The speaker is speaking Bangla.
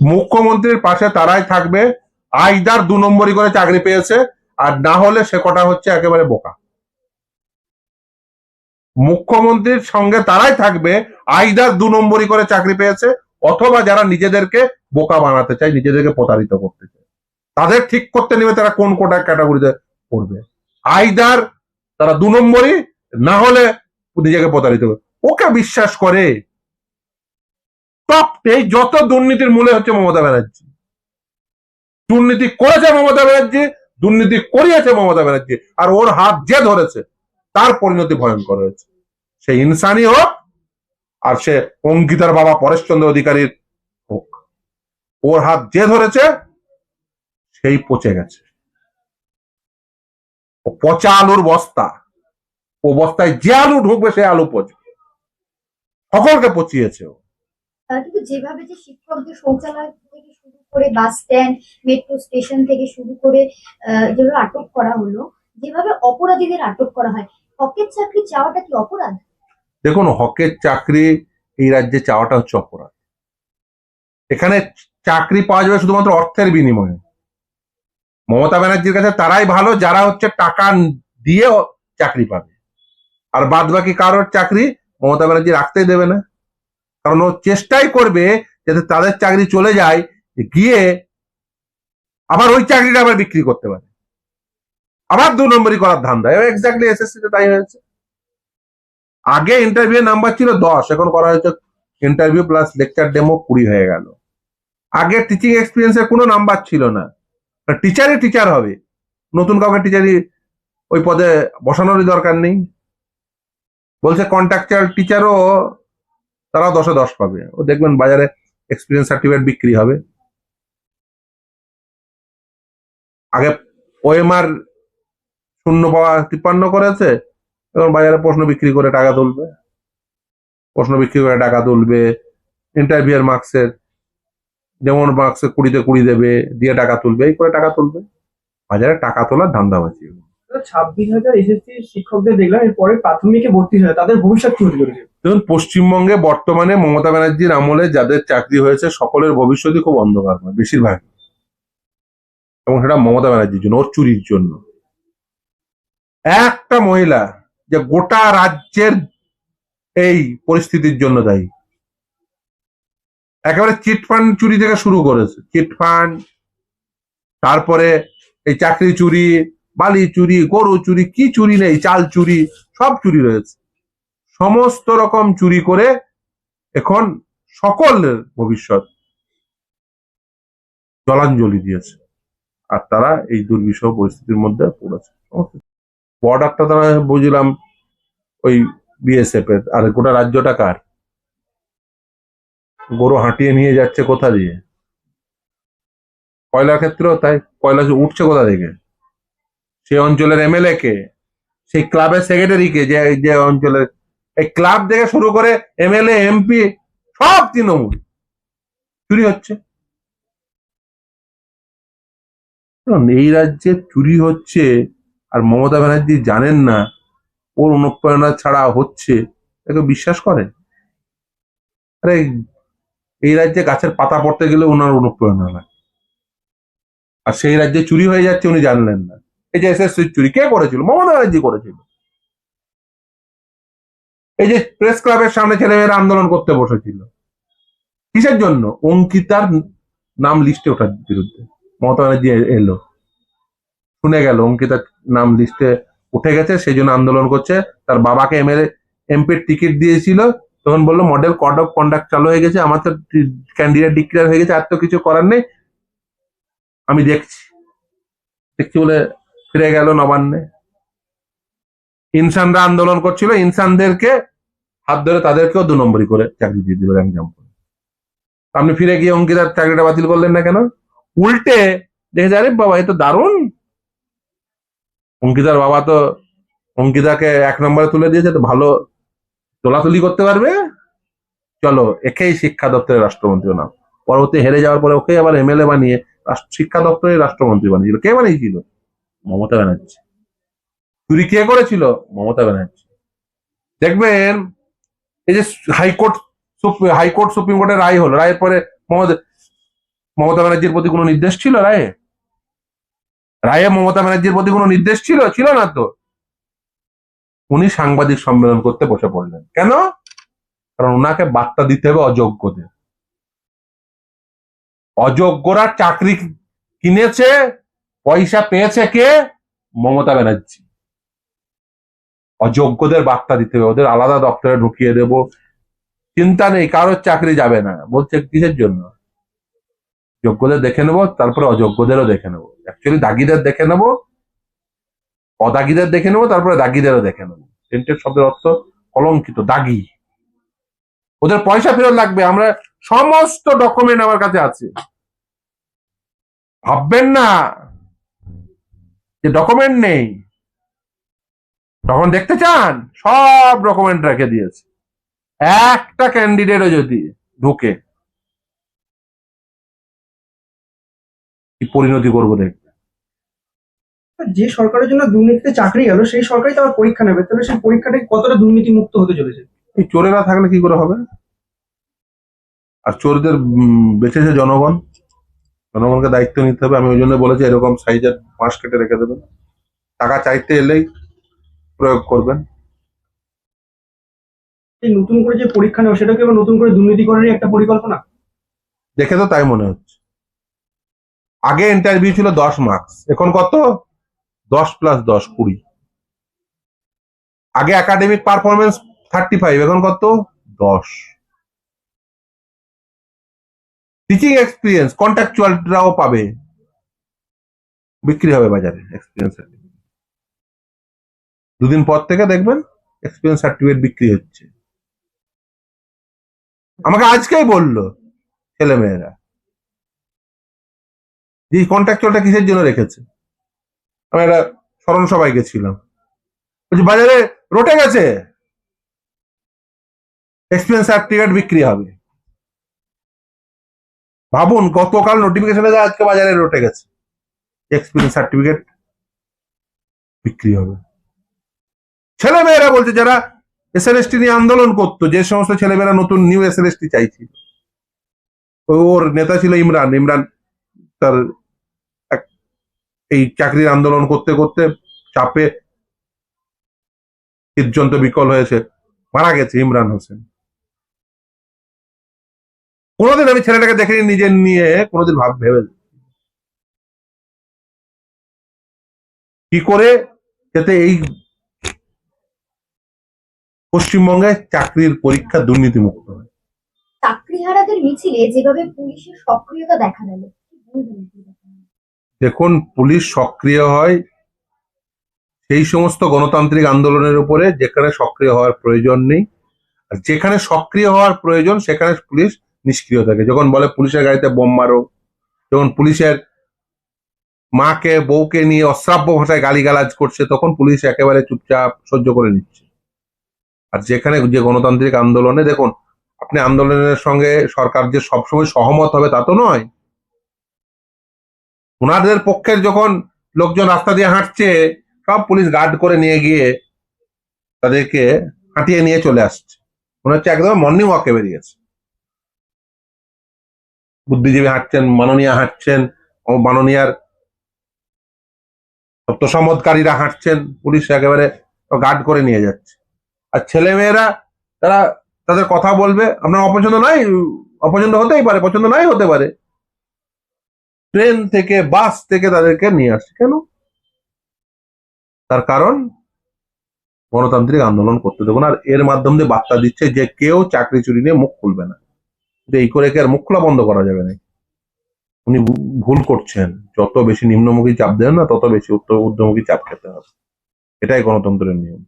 মুখ্যমন্ত্রীর পাশে তারাই থাকবে। আইদার দু নম্বরই করে চাকরি পেয়েছে, আর না হলে সে কটা হচ্ছে একেবারে বোকা। মুখ্যমন্ত্রীর সঙ্গে তারাই থাকবে, আইদার দু নম্বরই করে চাকরি পেয়েছে, অথবা যারা নিজেদেরকে বোকা বানাতে চায়, নিজেদেরকে প্রতারিত করতে চায়। তাদের ঠিক করতে নেবে তারা কোন কোটা ক্যাটাগরিতে পড়বে। আইদার তারা দু নম্বরই, না হলে নিজেকে প্রতারিত করে ওকে বিশ্বাস করে। টপ যত দুর্নীতির মূলে হচ্ছে মমতা ব্যানার্জি। দুর্নীতি করেছে মমতা ব্যানার্জি, দুর্নীতি করিয়েছে মমতা ব্যানার্জি, আর ওর হাত যে ধরেছে, তার পরিণতি ভয়ঙ্কর হয়েছে। সে ইনসানি হোক, আর সে অঙ্কিতার বাবা পরেশচন্দ্র অধিকারীর হোক। ওর হাত যে ধরেছে, সেই পচে গেছে। পচা আলুর বস্তা। ও বস্তায় যে আলু ঢুকবে, সে আলু পচবে। সকলকে পচিয়েছে ও। কিন্তু যেভাবে যে শিক্ষকদের শৌচালয় থেকে শুরু করে বাস স্ট্যান্ড মেট্রো স্টেশন থেকে শুরু করে যেভাবে আটক করা হলো, যেভাবে অপরাধীদের আটক করা হয়, হকের চাকরি চাওয়াটা কি অপরাধ? দেখুন, হকের চাকরি এই রাজ্যে চাওয়াটা হচ্ছে অপরাধ। এখানে চাকরি পাওয়া যাবে শুধুমাত্র অর্থের বিনিময়ে। মমতা ব্যানার্জির কাছে তারাই ভালো, যারা হচ্ছে টাকা দিয়ে চাকরি পাবে। আর বাদ বাকি কারোর চাকরি মমতা ব্যানার্জি রাখতেই দেবে না। কারণ ও চেষ্টাই করবে যাতে তাদের চাকরি চলে যায়, গিয়ে আবার ওই চাকরিটা আবার বিক্রি করতে পারে। আবার দু নম্বরই করার ধান্দা। এক্স্যাক্টলি এসএসসি তে তাই হয়েছে। আগে ইন্টারভিউ নাম্বার ছিল দশ, এখন করা হয়েছে ইন্টারভিউ প্লাস লেকচার ডেমো কুড়ি হয়ে গেল। আগে টিচিং এক্সপিরিয়েন্সের কোনো নাম্বার ছিল না। টিচারই টিচার হবে। নতুন কাউকে টিচারই ওই পদে বসানোরই দরকার নেই। বলছে কন্ট্রাকচার টিচারও তারাও দশে দশ পাবে। ও দেখবেন বাজারে এক্সপিরিয়েন্স সার্টিফিকেট বিক্রি হবে। আগে ওএমআর শূন্য পাওয়া তিপ্পান্ন করেছে এখন বাজারে প্রশ্ন বিক্রি করে টাকা তুলবে। প্রশ্ন বিক্রি করে টাকা তুলবে ইন্টারভিউর মার্কসের যেমন মার্কসে কুড়িতে কুড়ি দেবে, দিয়ে টাকা তুলবে, এই করে টাকা তুলবে। বাজারে টাকা তোলার ধান্দাবাজি। ছাব্বিশ হাজার এসএসসি শিক্ষকদের দেখলাম, এরপরে প্রাথমিকে ভর্তি হয়ে তাদের ভবিষ্যৎ কি হতে চলেছে? পশ্চিমবঙ্গে বর্তমানে মমতা ব্যানার্জির আমলে যাদের চাকরি হয়েছে, সকলের ভবিষ্যৎই খুব অন্ধকারময় বেশিরভাগ। এবং সেটা মমতা ব্যানার্জির জন্য, ওর চুরির জন্য। একটা মহিলা যে গোটা রাজ্যের এই পরিস্থিতির জন্য দায়ী। একেবারে চিটফান্ড চুরি থেকে শুরু করেছে চিটফান্ড তারপরে এই চাকরি চুরি বালি চুরি, গরু চুরি, কি চুরি নেই, চাল চুরি, সব চুরি রয়েছে। সমস্ত রকম চুরি করে এখন সকলের ভবিষ্যৎ জলাঞ্জলি দিয়েছে। আর তারা এই দুর্বিষহ পরিস্থিতির মধ্যে পড়েছে। বর্ডারটা তারা বুঝলাম ওই বিএসএফ এর। আর গোটা রাজ্যটা কার? গরু হাঁটিয়ে নিয়ে যাচ্ছে কোথা দিয়ে? কয়লার ক্ষেত্রেও তাই, কয়লা উঠছে কোথা থেকে? সেই অঞ্চলের এমএলএ কে, সেই ক্লাবের সেক্রেটারি কে যে যে অঞ্চলের, এই ক্লাব থেকে শুরু করে এমএলএ এমপি সব তৃণমূল। চুরি হচ্ছে। এই রাজ্যে চুরি হচ্ছে, আর মমতা ব্যানার্জি জানেন না, ওর অনুপ্রেরণা ছাড়া হচ্ছে তাকে বিশ্বাস করেন? আরে, এই রাজ্যে গাছের পাতা পড়তে গেলে ওনার অনুপ্রেরণা লাগে। আর সেই রাজ্যে চুরি হয়ে যাচ্ছে উনি জানলেন না। এই যে এসএসসি চুরি, কে করেছিল? মমতা ব্যানার্জি করেছিল। এই যে প্রেস ক্লাবের সামনে ছেলেমেয়েরা আন্দোলন করতে বসেছিল। কিসের জন্য? অঙ্কিতার নাম লিস্টে ওঠার বিরুদ্ধে। মমতা ব্যানার্জি এলো। শুনে গেল, অঙ্কিতার নাম লিস্টে উঠে গেছে সেই জন্য আন্দোলন করছে। তার বাবাকে এমএলএ, এমপির টিকিট দিয়েছিল। তখন বলল, মডেল কোড অফ কন্ডাক্ট চালু হয়ে গেছে, আমার তো ক্যান্ডিডেট ডিক্লেয়ার হয়ে গেছে, আর তো কিছু করার নেই। আমি দেখছি। দেখছি বলে ফিরে গেল নবান্নে। ইনসানরা আন্দোলন করছিল, ইনসানদেরকে হাত ধরে তাদেরকেও দু নম্বরই করে চাকরি দিয়ে দিল র্যাঙ্ক আপনি ফিরে গিয়ে অঙ্কিতার চাকরিটা বাতিল করলেন না কেন? উল্টে দেখে আরে বাবা, এ তো দারুণ! অঙ্কিতার বাবা তো অঙ্কিতাকে এক নম্বরে তুলে দিয়েছে, তো ভালো তোলাতুলি করতে পারবে? চলো, একেই শিক্ষা দপ্তরের রাষ্ট্রমন্ত্রী নাম পরবর্তী হেরে যাওয়ার পরে ওকে আবার এমএলএ বানিয়ে শিক্ষা দপ্তরের রাষ্ট্রমন্ত্রী বানিয়েছিল কে বানিয়েছিল? মমতা ব্যানার্জি। চুরি কে করেছিল? মমতা ব্যানার্জি। দেখবেন, এই যে হাইকোর্ট হাইকোর্ট সুপ্রিম কোর্টের রায় হলো, রায়ের পরে মমতা ব্যানার্জির প্রতি কোনো নির্দেশ ছিল রায়ে? রায়ে মমতা ব্যানার্জির প্রতি কোনো নির্দেশ ছিল? ছিল না তো। উনি সাংবাদিক সম্মেলন করতে বসে পড়লেন। কেন? কারণ ওনাকে বার্তা দিতে হবে অযোগ্যদের। অযোগ্যরা চাকরি কিনেছে পয়সা পেয়েছে কে? মমতা ব্যানার্জি। অযোগ্যদের বার্তা দিতে হবে, ওদের আলাদা দপ্তরে ঢুকিয়ে দেব। চিন্তা নেই, কারোর চাকরি যাবে না। বলছে, কিসের জন্য? যোগ্যদের দেখে নেব, তারপরে অযোগ্যদেরও দেখে নেব। অ্যাকচুয়ালি দাগিদের দেখে নেব, অদাগিদের দেখে নেব, তারপরে দাগিদেরও দেখে নেব। সেন্টের শব্দের অর্থ কলঙ্কিত, দাগি। ওদের পয়সা ফেরত লাগবে, আমরা সমস্ত ডকুমেন্ট আমার কাছে আছে। ভাববেন না। যে ডকুমেন্ট নেই। তখন দেখতে চান? সব ডকুমেন্ট রেখে দিয়েছে। একটা ক্যান্ডিডেটও যদি ঢুকে পরিণতি করব দেখবে? যে সরকারের জন্য দুর্নীতিতে চাকরি গেল সেই সরকারই তো আবার পরীক্ষা নেবে। তাহলে সেই পরীক্ষাটা কতটা দুর্নীতি মুক্ত হতে চলেছে? এই চোরেরা থাকলে কি করে হবে? আর চোরদের বেঁচেছে জনগণ? জনগণকে দায়িত্ব নিতে হবে। আমি ওই জন্য বলেছি এরকম সাইজের পাঁচ কেটে রেখে দেবেন। টাকা চাইতে এলেই প্রয়োগ করবেন। এই নতুন করে যে পরীক্ষা নেওয়া সেটাকে নতুন করে দুর্নীতি করারই একটা পরিকল্পনা? দেখে তো তাই মনে হচ্ছে। আগে ইন্টারভিউ ছিল দশ মার্কস এখন কত? দশ প্লাস দশ কুড়ি। আগে একাডেমিক পারফরমেন্স থার্টি ফাইভ এখন কত? দশ। টিচিং এক্সপিরিয়েন্স কন্ট্রাকচুয়ালরাও পাবে। বিক্রি হবে বাজারে এক্সপিরিয়েন্স সার্টিফিকেট দুদিন পর থেকে দেখবেন এক্সপিরিয়েন্স সার্টিফিকেট বিক্রি হচ্ছে। আমাকে আজকেই বলল ছেলেমেয়েরা যে কন্ট্রাকচুয়ালটা কিসের জন্য রেখেছে? আমি একটা স্মরণ সবাই গেছিলাম। বলছি, বাজারে রটে গেছে। এক্সপিরিয়েন্স সার্টিফিকেট বিক্রি হবে। ভাবুন, গতকাল নোটিফিকেশনে আজকে বাজারে রটে গেছে। এক্সপিরিয়েন্স সার্টিফিকেট বিক্রি হবে। ছেলে মেয়েরা বলছে, যারা এসএলএসটি নিয়ে আন্দোলন করতো, যে সমস্ত ছেলেমেয়েরা নতুন নিউ এসএলএসটি চাইছিল ওর নেতা ছিল ইমরান। ইমরান তার এই চাকরির আন্দোলন করতে করতে চাপে হৃদযন্ত্র বিকল হয়েছে, মারা গেছে ইমরান হোসেন। কোনোদিন আমি ছেলেটাকে দেখিনি নিজের নিয়ে কোনোদিন ভাব ভেবে কি করে যাতে এই পশ্চিমবঙ্গে চাকরির পরীক্ষা দুর্নীতিমুক্ত হয়? চাকরিহারাদের মিছিলে যেভাবে পুলিশের সক্রিয়তা দেখা গেল? দেখুন পুলিশ সক্রিয় হয় সেই সমস্ত গণতান্ত্রিক আন্দোলনের উপরে যেখানে সক্রিয় হওয়ার প্রয়োজন নেই। আর যেখানে সক্রিয় হওয়ার প্রয়োজন সেখানে পুলিশ নিষ্ক্রিয় থাকে। যখন বলে পুলিশের গাড়িতে বোম মারো, যখন পুলিশের মাকে, বউকে নিয়ে অশ্রাব্য ভাষায় গালিগালাজ করছে, তখন পুলিশ একেবারে চুপচাপ সহ্য করে নিচ্ছে। আর যেখানে যে গণতান্ত্রিক আন্দোলনে দেখুন, আপনি আন্দোলনের সঙ্গে সরকার যে সবসময় সহমত হবে তা তো নয়। ওনাদের পক্ষের যখন লোকজন রাস্তা দিয়ে হাঁটছে, সব পুলিশ গার্ড করে নিয়ে গিয়ে তাদেরকে হাঁটিয়ে নিয়ে চলে আসছে। মনে হচ্ছে একদম মর্নিং ওয়াকে বেরিয়েছে। বুদ্ধিজীবী হাঁটছেন, মাননীয়া হাঁটছেন, ও মাননীয়ার সত্যসম্মতকারীরা হাঁটছেন, পুলিশ একেবারে গার্ড করে নিয়ে যাচ্ছে। আর ছেলে মেয়েরা তারা তাদের কথা বলবে, আপনার অপছন্দ নাই অপছন্দ হতেই পারে, পছন্দ নাই হতে পারে। ট্রেন থেকে, বাস থেকে তাদেরকে নিয়ে আসছে কেন? তার কারণ, গণতান্ত্রিক আন্দোলন করতে দেবো না। আর এর মাধ্যম দিয়ে বার্তা দিচ্ছে যে কেউ চাকরি চুরি নিয়ে মুখ খুলবে না। কিন্তু এই করে কি আর মুখ খোলা বন্ধ করা যাবে না উনি ভুল করছেন। যত বেশি নিম্নমুখী চাপ দেন না, তত বেশি উত্তর, ঊর্ধ্বমুখী চাপ খেতে হবে। এটাই গণতন্ত্রের নিয়ম।